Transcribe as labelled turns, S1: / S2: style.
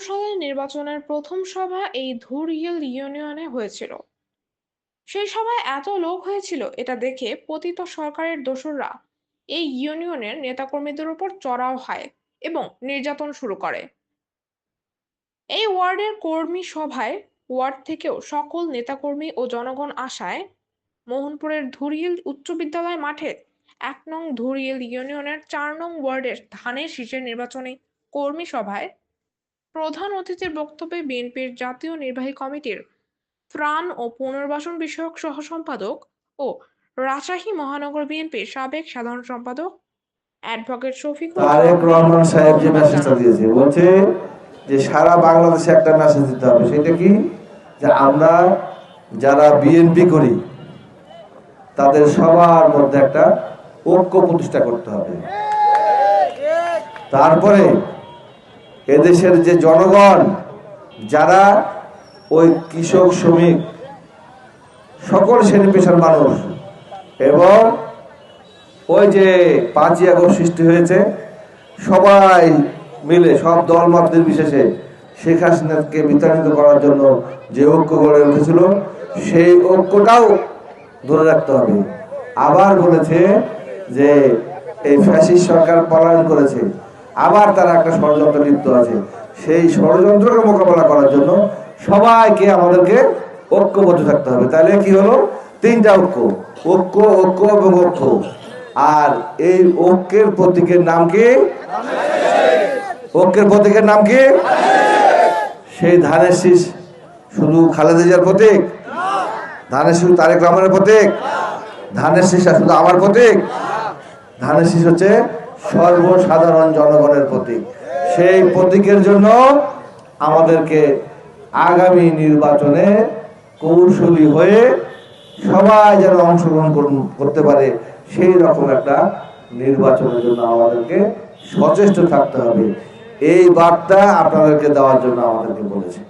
S1: সালের নির্বাচনের প্রথম সভা এই ধুরইল ইউনিয়নে হয়েছিল। সেই সভায় এত লোক হয়েছিল, এটা দেখে পতিত সরকারের দোসররা এই ইউনিয়নের নেতাকর্মীদের উপর চড়াও হয় এবং নির্যাতন শুরু করে। এই ওয়ার্ডের কর্মী সভায়, ওয়ার্ড থেকেও সকল নেতাকর্মী ও জনগণ আসায় মোহনপুরের ধুরিয়েল উচ্চ বিদ্যালয় মাঠে এক নং ধুরিয়েল ইউনিয়নের চার নং ওয়ার্ডের ধানের শীষের নির্বাচনী কর্মী সভায় প্রধান অতিথির বক্তব্যে বিএনপির জাতীয় নির্বাহী কমিটির ত্রাণ ও পুনর্বাসন বিষয়ক সহ সম্পাদক ও রাজশাহী মহানগর বিএনপির সাবেক সাধারণ সম্পাদক অ্যাডভোকেট
S2: তারেক রহমান সাহেব যে মেসেজটা দিয়েছে, বলছে যে সারা বাংলাদেশে একটা মেসেজ দিতে হবে। সেটা কি? যে আমরা যারা বিএনপি করি, তাদের সবার মধ্যে একটা ঐক্য প্রতিষ্ঠা করতে হবে। তারপরে এদেশের যে জনগণ, যারা ওই কৃষক, শ্রমিক, সকল শ্রেণি পেশার মানুষ এবং ওই যে পাঁচই আগস্ট সৃষ্টি হয়েছে, সবাই মিলে, সব দল মতের বিশেষে শেখ হাসিনাকে বিতাড়িত করার জন্য যে ঐক্য গড়ে উঠেছিল, সেই ঐক্যটাও ধরে রাখতে হবে। আবার বলেছে যে এই ফ্যাসিস্ট সরকার পলায়ন করেছে। আবার তারা একটা ষড়যন্ত্র লিপ্ত আছে। সেই ষড়যন্ত্রকে মোকাবেলা করার জন্য সবাইকে আমাদেরকে ঐক্যবদ্ধ থাকতে হবে। তাহলে কি হলো? তিনটা ঐক্য। ঐক্য ঐক্য এবং ঐক্য। আর এই ঐক্যের প্রতীকের নাম কি? ঐক্যের প্রতীকের নাম কি? সেই ধানের শীষ। শুধু খালেদা জিয়ার প্রতীক? ধানের শীষ তারেক রহমানের প্রতীক? ধানের শীষ শুধু আমার প্রতীক? ধানের শীষ হচ্ছে সর্বসাধারণ জনগণের প্রতীক। সেই প্রতীকের জন্য আমাদেরকে আগামী নির্বাচনে কৌশলী হয়ে সবাই যেন অংশগ্রহণ করতে পারে, সেই রকম একটা নির্বাচনের জন্য আমাদেরকে সচেষ্ট থাকতে হবে। এই বার্তা আপনাদেরকে দেওয়ার জন্য আমাদেরকে বলেছে।